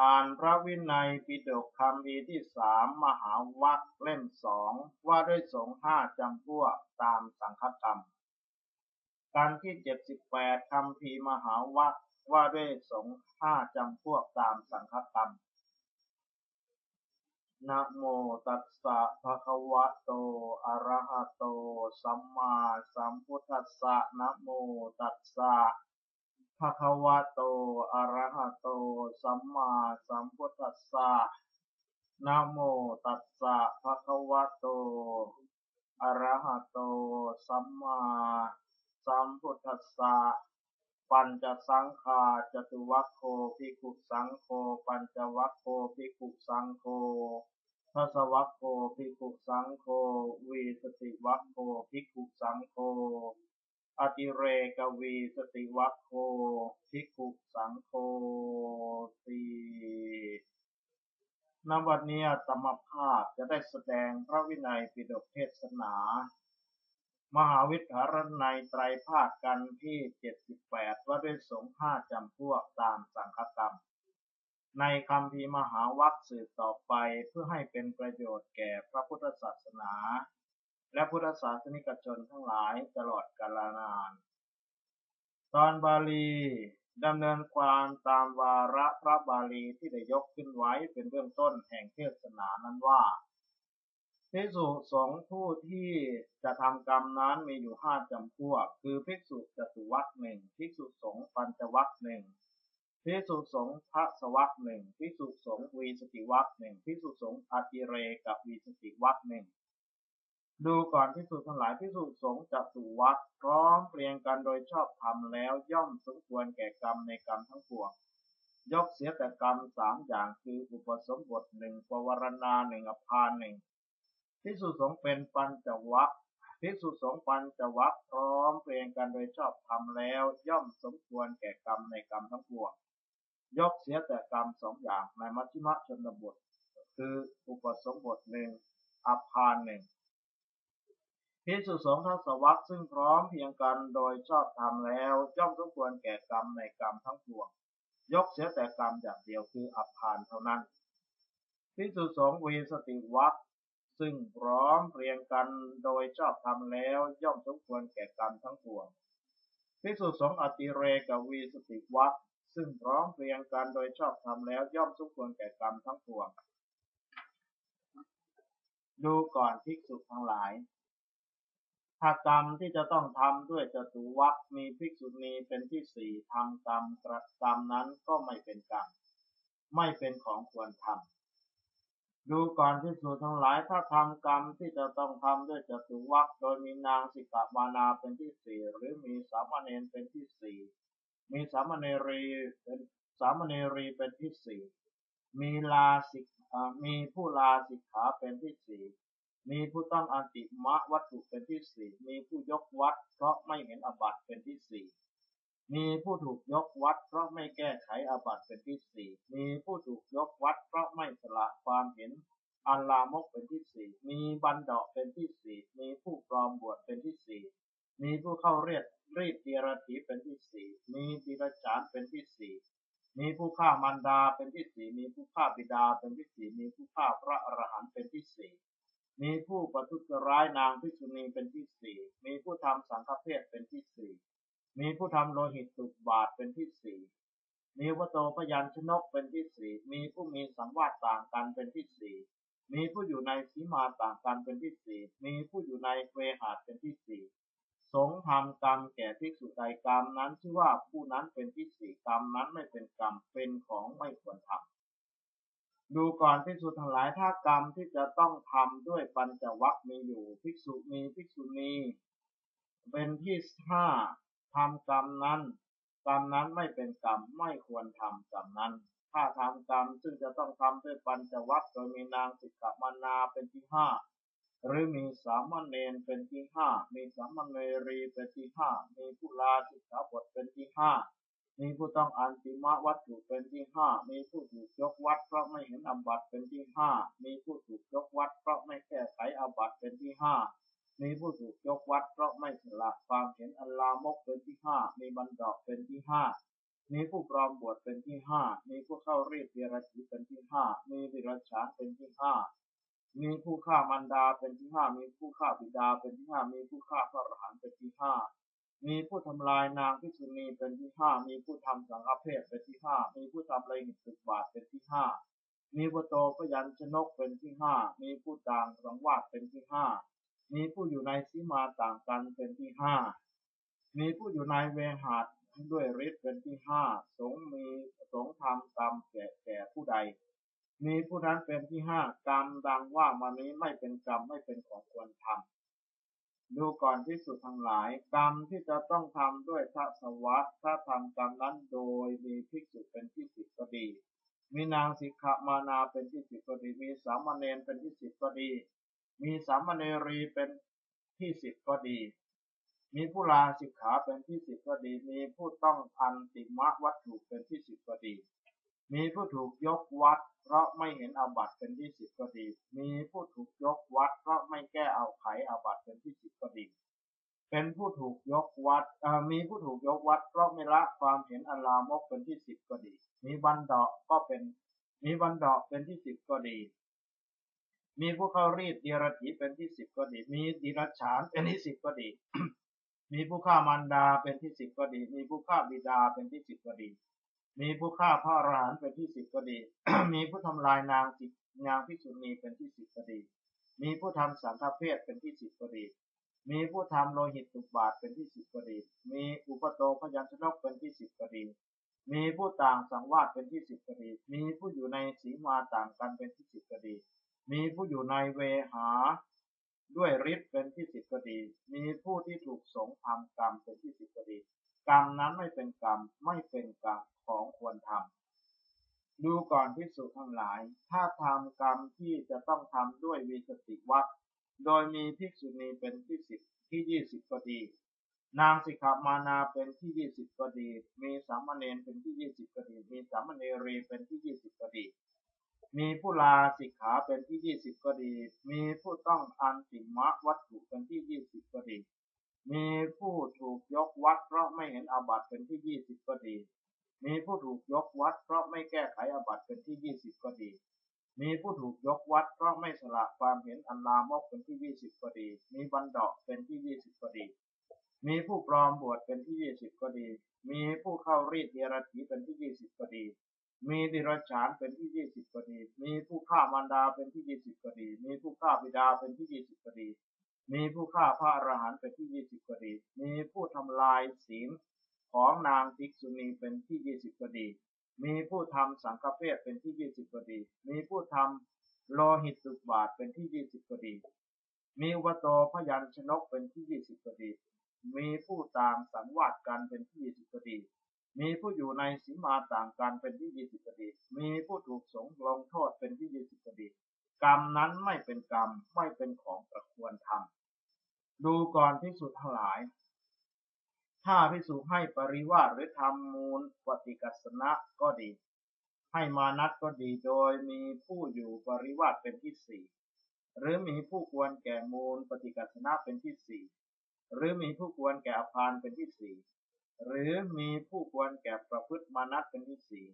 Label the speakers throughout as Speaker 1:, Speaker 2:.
Speaker 1: อ่านพระวินัยปิฎกคำพีที่สามมหาวัคเล่มสองว่าด้วยสงฆ์ห้าจำพวกตามสังฆกรรม การที่เจ็ดสิบแปดคำพีมหาวัคว่าด้วยสงฆ์ห้าจำพวกตามสังฆกรรมนะโมตัสสะภะคะวะโต อะระหะโต สัมมาสัมพุทธัสสะนะโมตัสสะ ภะคะวะโต อะระหะโต สัมมาสัมพุทธัสสะ นะโมตัสสะ ภะคะวะโต อะระหะโต สัมมาสัมพุทธัสสะ ปัญจสังฆาจตุวัคโคภิกขุสังโฆ ปัญจวัคโคภิกขุสังโฆทัสวัคโคภิกขุสังโฆวีสติวัคโคภิกขุสังโฆ อติเรกวีสติวัคโคภิกขุสังโฆสีนวันนี้ธรรมภาพจะได้แสดงพระวินัยปิฎกเทศนา มหาวิทยาลัยในไตรภาคกันที่ 78 ว่าด้วยสงฆ์ห้าจำพวกตามสังฆกรรม ในคำพีมหาวัคสืบต่อไปเพื่อให้เป็นประโยชน์แก่พระพุทธศาสนา และพุทธศาสนิกชนทั้งหลายตลอดกาลนาน ตอนบาลีดำเนินความตามวาระพระบาลีที่ได้ยกขึ้นไว้เป็นเบื้องต้นแห่งเทศนานั้นว่าภิกษุสงฆ์ผู้ที่จะทำกรรมนั้นมีอยู่ห้าจำพวก คือภิกษุจตุวัคหนึ่งภิกษุสงฆ์ปัญจวัคหนึ่งภิกษุสงฆ์พระสวัคหนึ่งภิกษุสงฆ์วีสติวัคหนึ่งภิกษุสงฆ์อติเรกับวีสติวัคหนึ่ง ดูก่อนภิกษุทั้งหลายภิกษุสงฆ์จตุวัคพร้อมเปลี่ยนกันโดยชอบธรรมแล้วย่อมสมควรแก่กรรมในกรรมทั้งปวงยกเสียแต่กรรมสามอย่างคืออุปสมบทหนึ่งปวารณาหนึ่งอภานหนึ่งภิกษุสงฆ์เป็นปัญจวัคภิกษุสงฆ์ปัญจวัคพร้อมเปลี่ยนกันโดยชอบธรรมแล้ว ย่อมสมควรแก่กรรมในกรรมทั้งปวงยกเสียแต่กรรมสองอย่างในมัชฌิมชนบท คืออุปสมบทหนึ่งอภานหนึ่ง ภิกษุสงฆ์ทั้งสวักซึ่งพร้อมเพียงกันโดยชอบธรรมแล้วย่อมสมควรแก่กรรมในกรรมทั้งปวง ยกเสียแต่กรรมอย่างเดียวคืออภานเท่านั้นภิกษุสงฆ์วีสติวัคซึ่งพร้อมเรียงกันโดยชอบธรรมแล้วย่อมสมควรแก่กรรมทั้งปวงภิกษุสงฆ์อติเรกวีสติวัคซึ่งพร้อมเรียงกันโดยชอบธรรมแล้วย่อมสมควรแก่กรรมทั้งปวงดูก่อนภิกษุทั้งหลาย ถ้ากรรมที่จะต้องทำด้วยจตุวัคมีภิกษุณีเป็นที่สี่ทำกรรมกระกรรมนั้นก็ไม่เป็นกรรมไม่เป็นของควรทำดูก่อนภิกษุทั้งหลายถ้าทำกรรมที่จะต้องทำด้วยจตุวัคโดยมีนางสิกขานาเป็นที่สี่หรือมีสามเณรเป็นที่สี่มีสามเณรีเป็นสามเณรีเป็นที่สี่มีลาสิกมีผู้ลาสิกขาเป็นที่สี่ มีผู้ตั้งอันติมะวัตถุเป็นที่สี่มีผู้ยกวัด เพราะไม่เห็นอบัตเป็นที่สี่มีผู้ถูกยกวัด เพราะไม่แก้ไขอบัตเป็นที่สี่มีผู้ถูกยกวัด เพราะไม่สละความเห็นอันลามกเป็นที่สี่มีบันดอกเป็นที่สี่มีผู้ปลอมบวชเป็นที่สี่มีผู้เข้าเรียดรีดเดียรถีเป็นที่สี่มีบิดาจารเป็นที่สี่มีผู้ฆ่ามารดาเป็นที่สี่มีผู้ฆ่าบิดาเป็นที่สี่มีผู้ฆ่าพระอรหันต์เป็นที่สี่ มีผู้ประทุษร้ายนางพิษุณีเป็นที่สี่ มีผู้ทำสังฆเพศเป็นที่สี่ มีผู้ทำโลหิตสุบาทเป็นที่สี่ มีวโตพยัญชนกเป็นที่สี่ มีผู้มีสังวาสต่างกันเป็นที่สี่ มีผู้อยู่ในสีมาต่างกันเป็นที่สี่ มีผู้อยู่ในเวหาเป็นที่สี่ สงทำกรรมแก่ภิกษุใดกรรมนั้นชื่อว่าผู้นั้นเป็นที่สี่กรรมนั้นไม่เป็นกรรมเป็นของไม่ควรทำ ดูก่อนภิกษุทั้งหลายถ้ากรรมที่จะต้องทำด้วยปัญจวัคมีอยู่ภิกษุมีภิกษุณีเป็นที่ห้าทำกรรมนั้นกรรมนั้นไม่เป็นกรรมไม่ควรทำกรรมนั้น ถ้าทำกรรมซึ่งจะต้องทำด้วยปัญจวัคโดยมีนางสิกขมานาเป็นที่ห้าหรือมีสามเณรเป็นที่ห้ามีสามเณรีเป็นที่ห้ามีผู้ลาสิกขาบทเป็นที่ห้า มีผู้ต้องอันติมะวัตถุเป็นที่ห้า มีผู้ถูกยกวัดเพราะไม่เห็นอบัตเป็นที่ห้า มีผู้ถูกยกวัดเพราะไม่แก้ไขอบัตเป็นที่ห้า มีผู้ถูกยกวัดเพราะไม่สละความเห็นอันลามกเป็นที่ห้า มีบันดอกเป็นที่ห้า มีผู้ปลอมบวชเป็นที่ห้า มีผู้เข้ารีดเดรัจฉีเป็นที่ห้า มีดิรัจฉานเป็นที่ห้ามีผู้ฆ่ามารดาเป็นที่ห้า มีผู้ฆ่าบิดาเป็นที่ห้า มีผู้ฆ่าพระอรหันต์เป็นที่ห้า มีผู้ทำลายนางพิษุณีเป็นที่ห้า มีผู้ทำสังฆเพศเป็นที่ห้า มีผู้ทำไรหิตตึกบาทเป็นที่ห้า มีผู้โตพยัญชนกเป็นที่ห้า มีผู้ต่างสังวาสเป็นที่ห้า มีผู้อยู่ในสีมาต่างกันเป็นที่ห้า มีผู้อยู่ในเวหาดด้วยฤทธิ์เป็นที่ห้า สงมีสงฆ์ทำกรรมแก่แก่ผู้ใด มีผู้นั้นเป็นที่ห้ากรรมดังว่ามานี้ไม่เป็นกรรมไม่เป็นของควรทำ ดูก่อนที่สุดทั้งหลาย กรรมที่จะต้องทำด้วยทัศวะถ้าทำกรรมนั้นโดยมีภิกษุเป็นที่สิบก็ดี มีนางสิกขามานาเป็นที่สิบก็ดี มีสามเณรเป็นที่สิบก็ดี มีสามเณรีเป็นที่สิบก็ดี มีผู้ลาสิกขาเป็นที่สิบก็ดี มีผู้ต้องอันติมะวัตถุเป็นที่สิบก็ดี มีผู้ถูกยกวัด เพราะไม่เห็นอาบัติเป็นที่สิบก็ดี มีผู้ถูกยกวัด เพราะไม่แก้เอาไขอาบัติเป็นที่สิบก็ดี เป็นผู้ถูกยกวัดมีผู้ถูกยกวัด เพราะไม่ละความเห็นอันลามกเป็นที่สิบก็ดี มีบันดาก็เป็น มีบันดาเป็นที่สิบก็ดี มีผู้เข้ารีดเดียรถีเป็นที่สิบก็ดี มีดิรัจฉานเป็นที่สิบก็ดี มีผู้ฆ่ามารดาเป็นที่สิบก็ดี มีผู้ฆ่าบิดาเป็นที่สิบก็ดี มีผู้ฆ่าพระอรหันต์เป็นที่สิบก็ดี มีผู้ทำลายนางสิบนางพิสุณีเป็นที่สิบก็ดี มีผู้ทำสังฆเพศเป็นที่สิบก็ดี มีผู้ทำโลหิตตุบาทเป็นที่สิบก็ดี มีอุปโตพยัญชนกเป็นที่สิบก็ดี มีผู้ต่างสังวาสเป็นที่สิบก็ดี มีผู้อยู่ในสีมาต่างกันเป็นที่สิบก็ดี มีผู้อยู่ในเวหาด้วยฤทธิ์เป็นที่สิบก็ดี มีผู้ที่ถูกสงฆ์ทำกรรมเป็นที่สิบก็ดี กรรมนั้นไม่เป็นกรรมไม่เป็นกรรมของควรทำดูก่อนพิสุทั้งหลาย ถ้าทำกรรมที่จะต้องทำด้วยวิสติวัดโดยมีภิกษุณีเป็นที่สิบที่ยี่สิบก็ดี นางสิกขามานาเป็นที่ยี่สิบก็ดี มีสามเณรเป็นที่ยี่สิบก็ดี มีสามเณรีเป็นที่ยี่สิบก็ดี มีผู้ลาสิกขาเป็นที่ยี่สิบก็ดี มีผู้ต้องอันติมะวัตถุเป็นที่ยี่สิบก็ดี มีผู้ถูกยกวัดเพราะไม่เห็นอาบัติเป็นที่ยี่สิบก็ดี มีผู้ถูกยกวัดเพราะไม่แก้ไขอาบัติเป็นที่ยี่สิบก็ดี มีผู้ถูกยกวัดเพราะไม่สละความเห็นอันลามกเป็นที่ยี่สิบก็ดี มีบันดอกเป็นที่ยี่สิบก็ดี มีผู้ปลอมบวชเป็นที่ยี่สิบก็ดี มีผู้เข้ารีดเดรัจฉีเป็นที่ยี่สิบก็ดีมีดิรัจฉานเป็นที่ยี่สิบก็ดี มีผู้ฆ่ามารดาเป็นที่ยี่สิบก็ดี มีผู้ฆ่าบิดาเป็นที่ยี่สิบก็ดี มีผู้ฆ่าพระอรหันต์เป็นที่ยี่สิบกดีมีผู้ทำลายศีลของนางภิกษุณีเป็นที่ยี่สิบกดีมีผู้ทำสังฆเพศเป็นที่ยี่สิบกดีมีผู้ทำโลหิตตุบาทเป็นที่ยี่สิบกดีมีอุปโตพยัญชนกเป็นที่ยี่สิบกดีมีผู้ต่างสังวาสกันเป็นที่ยี่สิบกดีมีผู้อยู่ในสีมาต่างกันเป็นที่ยี่สิบกดีมีผู้ถูกสงลงโทษเป็นที่ยี่สิบกดี กรรมนั้นไม่เป็นกรรมไม่เป็นของประควรทำดูก่อนพิสุทั้งหลาย ถ้าพิสุให้ปริวาสหรือทำมูลปฏิกัสนะก็ดี ให้มานัดก็ดีโดยมีผู้อยู่ปริวาสเป็นที่สี่หรือมีผู้ควรแก่มูลปฏิกัสนะเป็นที่สี่หรือมีผู้ควรแก่อภานเป็นที่สี่หรือมีผู้ควรแก่ประพฤติมานัดเป็นที่สี่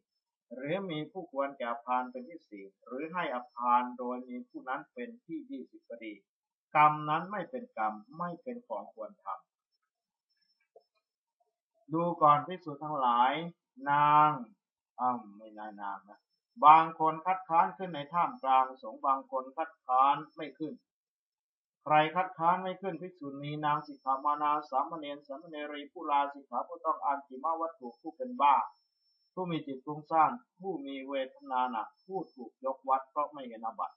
Speaker 1: หรือมีผู้ควรแก่อภานเป็นที่สี่หรือให้อภานโดยมีผู้นั้นเป็นที่ยี่สิบก็ดี กรรมนั้นไม่เป็นกรรมไม่เป็นของควรทำดูก่อนพิสูจน์ทั้งหลาย นางอ้าวไม่นายนางนะบางคนคัดค้านขึ้นในท่ามกลางสงบางคนคัดค้านไม่ขึ้น ใครคัดค้านไม่ขึ้นภิกษุณีนางสิกขามานาสามเณรสามเณรีผู้ลาสิกขาผู้ต้องอานจิมาวัตถุผู้เป็นบ้า ผู้มีจิตฟุ้งซ่านผู้มีเวทนาหนักผู้ถูกยกวัดเพราะไม่เห็นอาบัติ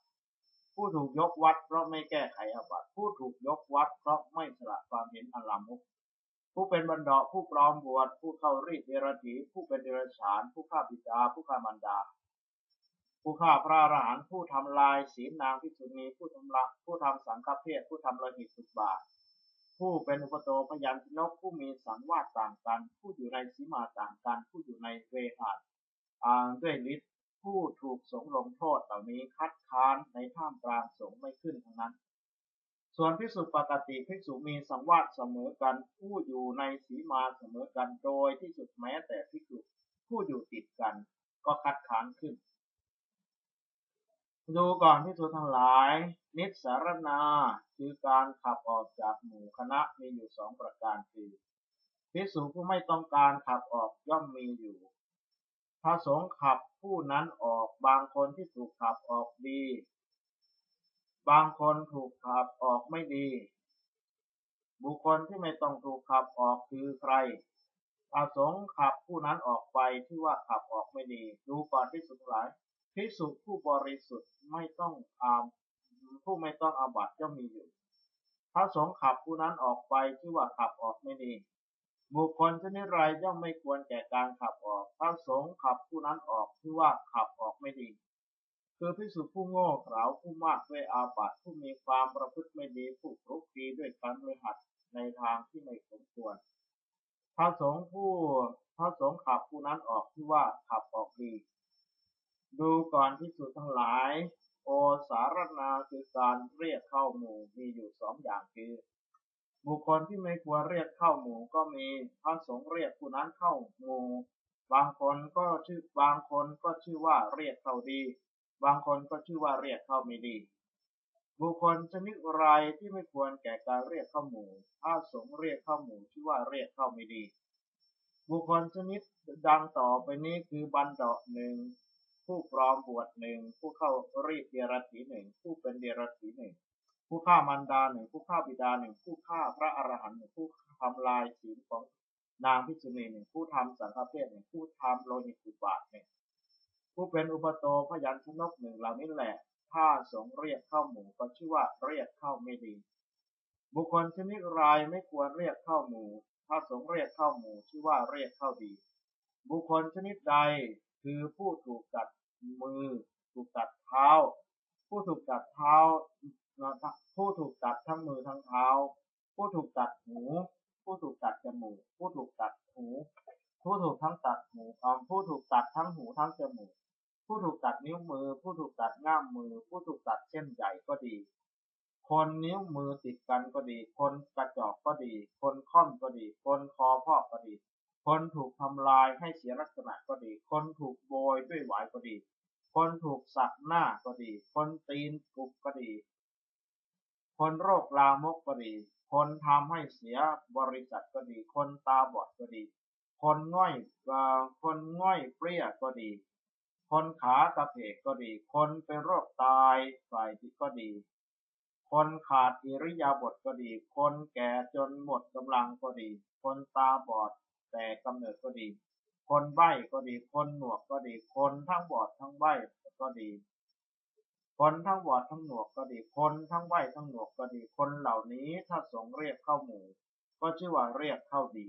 Speaker 1: ผู้ถูกยกวัดเพราะไม่แก้ไขอาบัติผู้ถูกยกวัดเพราะไม่สละความเห็นอันลามุกผู้เป็นบรรดาผู้ปลอมบวชผู้เข้ารีดเดรัจฉีผู้เป็นเดรัจฉาน ผู้ฆ่าบิดา ผู้ฆ่ามารดา ผู้ฆ่าพระอรหันต์ผู้ทำลายศีลนางพิษุณีผู้ทำละผู้ทำสังฆเพศผู้ทำโลหิตสุบาท ผู้เป็นอุปโตพยัญชนกผู้มีสังวาสต่างกัน ผู้อยู่ในสีมาต่างกัน ผู้อยู่ในเวหาดอ่าด้วยฤทธิ์ผู้ถูกสงลงโทษเหล่านี้คัดค้านในท่ามกลางสงไม่ขึ้นทั้งนั้น ส่วนภิกษุปกติภิกษุมีสังวาสเสมอกัน ผู้อยู่ในสีมาเสมอกันโดยที่สุดแม้แต่ภิกษุผู้อยู่ติดกันก็คัดค้านขึ้น ดูก่อนที่สุทั้งหลาย นิสารนาคือการขับออกจากหมู่คณะมีอยู่สองประการคือพิสูจผู้ไม่ต้องการขับออกย่อมมีอยู่พระสงฆ์ขับผู้นั้นออกบางคนที่ถูกขับออกดี บางคนถูกขับออกไม่ดี บุคคลที่ไม่ต้องถูกขับออกคือใครพระสงฆ์ขับผู้นั้นออกไปที่ว่าขับออกไม่ดี ดูก่อนที่สุดหลาย พิสุผู้บริสุทธิ์ไม่ต้องอาผู้ไม่ต้องอาบัติย่อมมีอยู่ พระสงฆ์ขับผู้นั้นออกไปที่ว่าขับออกไม่ดีบุคคลชนิดไรย่อมไม่ควรแก่การขับออก พระสงฆ์ขับผู้นั้นออกที่ว่าขับออกไม่ดี คือพิสุผู้โง่เขลาผู้มากด้วยอาบัติผู้มีความประพฤติไม่ดีผู้รุกคีด้วยการบริหัดในทางที่ไม่สมควร พระสงฆ์ผู้พระสงฆ์ขับผู้นั้นออกที่ว่าขับออกดี ดูก่อนพิสุทั้งหลาย โอสารนาคือการเรียกเข้าหมู่มีอยู่สองอย่างคือบุคคลที่ไม่ควรเรียกเข้าหมู่ก็มีพระสงฆ์เรียกผู้นั้นเข้าหมู่ บางคนก็ชื่อบางคนก็ชื่อว่าเรียกเข้าดี บางคนก็ชื่อว่าเรียกเข้าไม่ดี บุคคลชนิดไรที่ไม่ควรแก่การเรียกเข้าหมู่พระสงฆ์เรียกเข้าหมู่ชื่อว่าเรียกเข้าไม่ดี บุคคลชนิดดังต่อไปนี้คือบันดาหนึ่ง ผู้ปลอมบวชหนึ่งผู้เข้ารีดเดียรถีหนึ่งผู้เป็นเดียรถีหนึ่งผู้ฆ่ามารดาหนึ่งผู้ฆ่าบิดาหนึ่งผู้ฆ่าพระอรหันต์หนึ่งผู้ทำลายศีลของนางพิษุณีหนึ่งผู้ทำสังฆเพศหนึ่งผู้ทำโลหิตอุบาทหนึ่งผู้เป็นอุปโตพยัญชนกหนึ่งเหล่านี้แหละ ถ้าสงเรียกเข้าหมู่ก็ชื่อว่าเรียกเข้าไม่ดี บุคคลชนิดรายไม่ควรเรียกเข้าหมู่ ถ้าสงเรียกเข้าหมู่ชื่อว่าเรียกเข้าดี บุคคลชนิดใดคือผู้ถูกตัด มือ ถูกตัดเท้า ผู้ถูกตัดเท้า ผู้ถูกตัดทั้งมือทั้งเท้า ผู้ถูกตัดหู ผู้ถูกตัดจมูก ผู้ถูกตัดหู ผู้ถูกทั้งตัดหูผู้ถูกตัดทั้งหูทั้งจมูก ผู้ถูกตัดนิ้วมือ ผู้ถูกตัดง่ามมือ ผู้ถูกตัดเส้นใหญ่ก็ดี คนนิ้วมือติดกันก็ดี คนกระจอกก็ดี คนค่อมก็ดี คนคอพอกก็ดี คนถูกทำลายให้เสียลักษณะก็ดี คนถูกโบยด้วยหวายก็ดี คนถูกสักหน้าก็ดี คนตีนกุบก็ดี คนโรคลามกก็ดี คนทำให้เสียบริษัทก็ดี คนตาบอดก็ดี คนง่อยคนง่อยเปรี้ยก็ดี คนขากระเพกก็ดี คนเป็นโรคตายฝ่ายที่ก็ดี คนขาดอิริยาบถก็ดี คนแก่จนหมดกำลังก็ดี คนตาบอด แต่กำเนิดก็ดี คนใบ้ก็ดี คนหนวกก็ดี คนทั้งบอดทั้งใบ้ก็ดี คนทั้งบอดทั้งหนวกก็ดี คนทั้งไหวทั้งหนวกก็ดี คนเหล่านี้ถ้าสงเรียกเข้าหมู่ ก็ชื่อว่าเรียกเข้าดี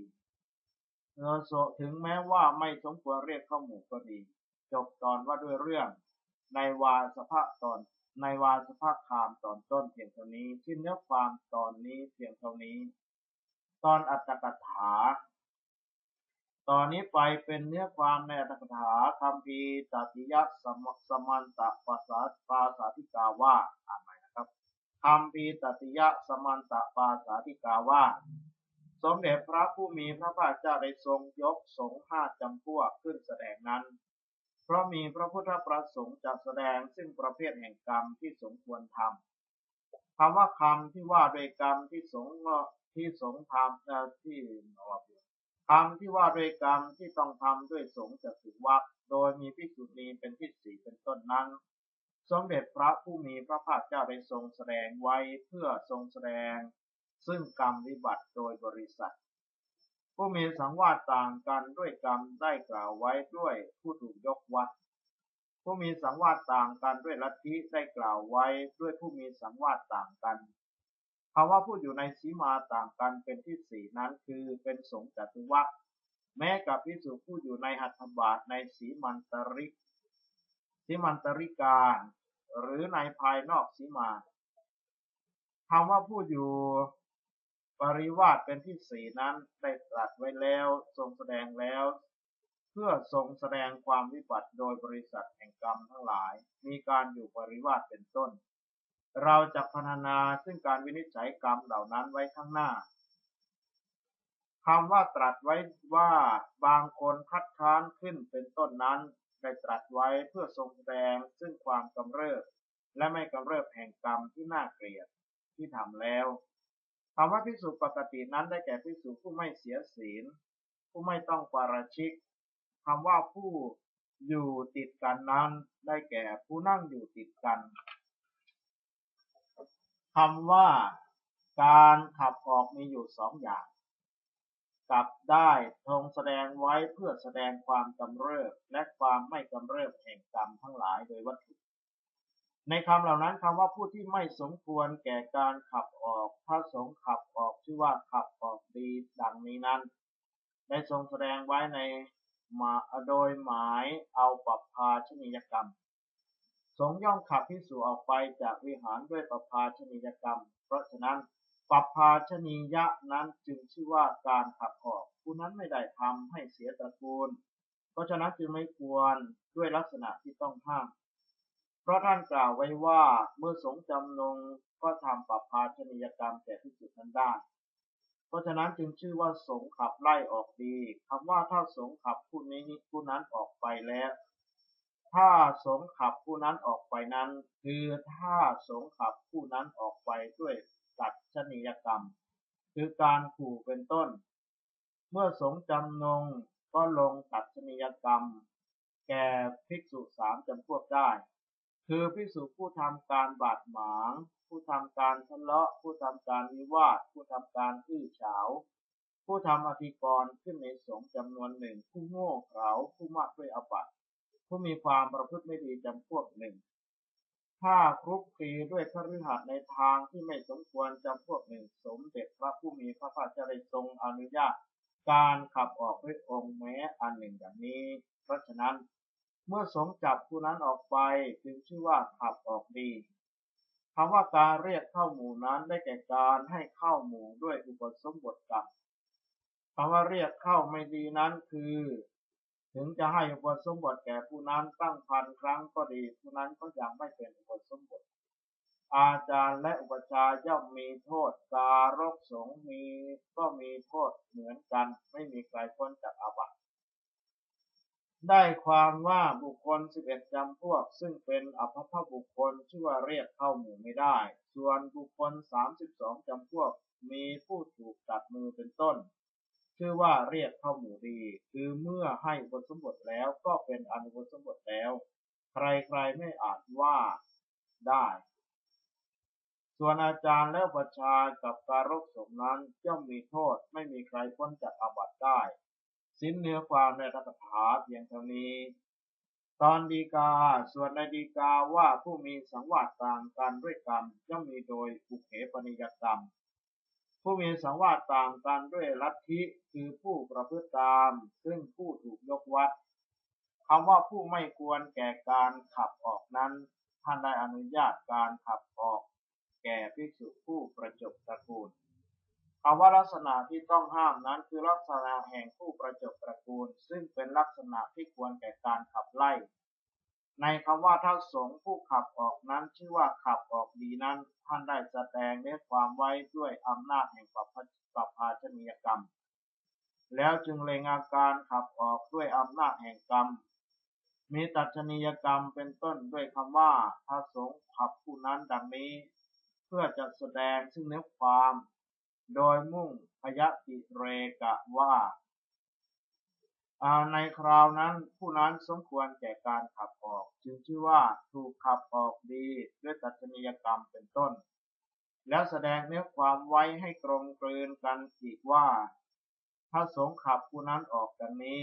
Speaker 1: เออโสถึงแม้ว่าไม่สมควรเรียกเข้าหมู่ก็ดี จบตอนว่าด้วยเรื่อง ในวาสภาตอนในวาสภาคามตอนต้นเพียงเท่านี้ที่เนื้อความตอนนี้เพียงเท่านี้ ตอนอัตตกถา ตอนนี้ไปเป็นเนื้อความในอัตถกถาคำพีตติยสมสมันตภาษาปาสาธิกาว่าอ่านใหม่นะครับคำพีตติยสมันตปาสาธิกาว่า สมเด็จพระผู้มีพระภาคเจ้าได้ทรงยกสงฆ์ห้าจำพวกขึ้นแสดงนั้น เพราะมีพระพุทธประสงค์จะแสดงซึ่งประเภทแห่งกรรมที่สมควรทำคำว่าคำที่ว่าโดยกรรมที่สงที่สงทำที่ก รรมที่ว่าด้วยกรรมที่ต้องทำด้วยสงจะถือวักโดยมีพิสุณีเป็นที่สี่เป็นต้นนั้น สมเด็จพระผู้มีพระภาคเจ้าได้ทรงแสดงไว้เพื่อทรงแสดง ซึ่งกรรมวิบัติโดยบริษัท ผู้มีสังวาสต่างกันด้วยกรรมได้กล่าวไว้ด้วยผู้ถูกยกวัดผู้มีสังวาสต่างกันด้วยลัทธิได้กล่าวไว้ด้วยผู้มีสังวาสต่างกัน คำว่าพูดอยู่ในสีมาต่างกันเป็นที่สี่นั้นคือเป็นสงจัตุวัคแม้กับพิสุผู้อยู่ในหัตถบาทในสีมันตริกสีมันตริการ หรือในภายนอกสีมาคำว่าพูดอยู่ปริวาสเป็นที่สี่นั้นได้ตรัสไว้แล้วทรงแสดงแล้ว เพื่อทรงแสดงความวิบัติโดยบริษัทแห่งกรรมทั้งหลาย มีการอยู่ปริวาสเป็นต้น เราจะพรรณนาซึ่งการวินิจฉัยกรรมเหล่านั้นไว้ข้างหน้าคำว่าตรัสไว้ว่าบางคนคัดค้านขึ้นเป็นต้นนั้นได้ตรัสไว้เพื่อทรงแสดงซึ่งความกำเริบ และไม่กำเริบแห่งกรรมที่น่าเกลียดที่ทำแล้วคำว่าพิสุปกตินั้นได้แก่พิสุผู้ไม่เสียศีล ผู้ไม่ต้องปาราชิกคำว่าผู้อยู่ติดกันนั้นได้แก่ผู้นั่งอยู่ติดกัน คำว่าการขับออกมีอยู่สองอย่าง กับได้ทรงแสดงไว้เพื่อแสดงความกำเริบและความไม่กำเริบแห่งกรรมทั้งหลายโดยวัตถุ ในคำเหล่านั้นคำว่าผู้ที่ไม่สมควรแก่การขับออกพระสงฆ์ขับออกชื่อว่าขับออกดีดังนี้นั้น ได้ทรงแสดงไว้ในมาโดยหมายเอาปัปพาชนิยกรรม สงย่อมขับพิสูออกไปจากวิหารด้วยปัปพาชนิยกรรม เพราะฉะนั้นปัปพาชนียะนั้นจึงชื่อว่าการขับออกผู้นั้นไม่ได้ทำให้เสียตระกูล เพราะฉะนั้นจึงไม่ควรด้วยลักษณะที่ต้องห้าม เพราะท่านกล่าวไว้ว่าเมื่อสงจำนงก็ทำปัปพาชนียกรรมแก่ที่สุดนั้นได้ เพราะฉะนั้นจึงชื่อว่าสงขับไล่ออกดีคำว่าถ้าสงขับผู้นี้ผู้นั้นออกไปแล้ว ถ้าสงขับผู้นั้นออกไปนั้น คือถ้าสงขับผู้นั้นออกไปด้วยตัดชนียกรรม คือการขู่เป็นต้น เมื่อสงจำนงก็ลงตัดชนียกรรม แก่ภิกษุสามจำพวกได้ คือภิกษุผู้ทำการบาดหมาง ผู้ทำการทะเลาะ ผู้ทำการวิวาท ผู้ทำการอื้อฉาวผู้ทำอธิกรณ์ขึ้นในสงจำนวนหนึ่งผู้โง่เขลาผู้มากด้วยอบัต ผู้มีความประพฤติไม่ดีจำพวกหนึ่ง ถ้าคลุกคลีด้วยพฤหัสในทางที่ไม่สมควรจำพวกหนึ่ง สมเด็จพระผู้มีพระภาคเจ้าได้ทรงอนุญาต การขับออกด้วยองค์แม้อันหนึ่งอย่างนี้ เพราะฉะนั้นเมื่อสงจับผู้นั้นออกไปจึงชื่อว่าขับออกดีคำว่าการเรียกเข้าหมู่นั้นได้แก่การให้เข้าหมู่ด้วยอุปสมบทกับคำว่าเรียกเข้าไม่ดีนั้นคือ ถึงจะให้อุปสมบทแก่ผู้นั้นตั้งพันครั้งก็ดีผู้นั้นก็ยังไม่เป็นอุปสมบท อาจารย์และอุปชาย่อมมีโทษการกสงมีก็มีโทษเหมือนกัน ไม่มีใครพ้นจากอาบัติได้ความว่าบุคคลสิบเอ็ดจำพวก ซึ่งเป็นอภพบุคคลชื่อว่าเรียกเข้าหมู่ไม่ได้ ส่วนบุคคลสามสิบสองจำพวก มีผู้ถูกตัดมือเป็นต้น ชื่อว่าเรียกเข้าหมู่ดี คือเมื่อให้อุปสมบทแล้วก็เป็นอนุปสมบทแล้ว ใครๆไม่อาจว่าได้ ส่วนอาจารย์และประชากับการกสมนั้นย่อมมีโทษไม่มีใครพ้นจากอาบัติได้ สิ้นเนื้อความในรัตถาเพียงเท่านี้ ตอนดีกา ส่วนในดีกาว่าผู้มีสังวาสต่างกันด้วยกรรมย่อมมีโดยอุเขปนิยกรรม ผู้มีสังวาสต่างกันด้วยลัทธิคือผู้ประพฤติตาม ซึ่งผู้ถูกยกวัดคำว่าผู้ไม่ควรแก่การขับออกนั้นท่านได้อนุญาตการขับออกแก่ภิกษุผู้ประจบตระกูลคำว่าลักษณะที่ต้องห้ามนั้นคือลักษณะแห่งผู้ประจบตระกูล ซึ่งเป็นลักษณะที่ควรแก่การขับไล่ ในคำว่า ถ้าสงผู้ขับออกนั้น ชื่อว่าขับออกดีนั้น ท่านได้แสดงเนื้อความไว้ด้วยอำนาจแห่งปัปภาชนียกรรม แล้วจึงเลงอาการขับออกด้วยอำนาจแห่งกรรม มีตัชนียกรรมเป็นต้นด้วยคำว่าถ้าสงขับผู้นั้นดังนี้ เพื่อจะแสดงซึ่งเนื้อความ โดยมุ่งพยติเรกะว่า ในคราวนั้นผู้นั้นสมควรแก่การขับออก จึงชื่อว่าถูกขับออกดีด้วยตัชนียกรรมเป็นต้น แล้วแสดงเนื้อความไว้ให้ตรงกลืนกันอีกว่าถ้าสงขับผู้นั้นออกดังนี้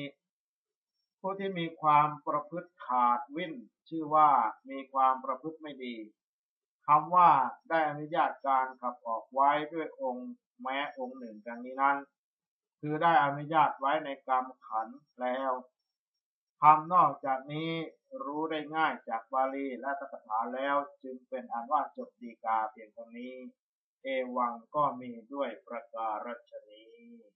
Speaker 1: ผู้ที่มีความประพฤติขาดวิ่นชื่อว่ามีความประพฤติไม่ดีคำว่าได้อนุญาตการขับออกไว้ด้วยองค์แม้องค์หนึ่งดังนี้นั้น คือได้อนุญาตไว้ในกรรมขันแล้วคำนอกจากนี้รู้ได้ง่ายจากบาลีและตถาแล้วจึงเป็นอันว่าจบดีกาเพียงเท่านี้ เอวังก็มีด้วยประการฉนี้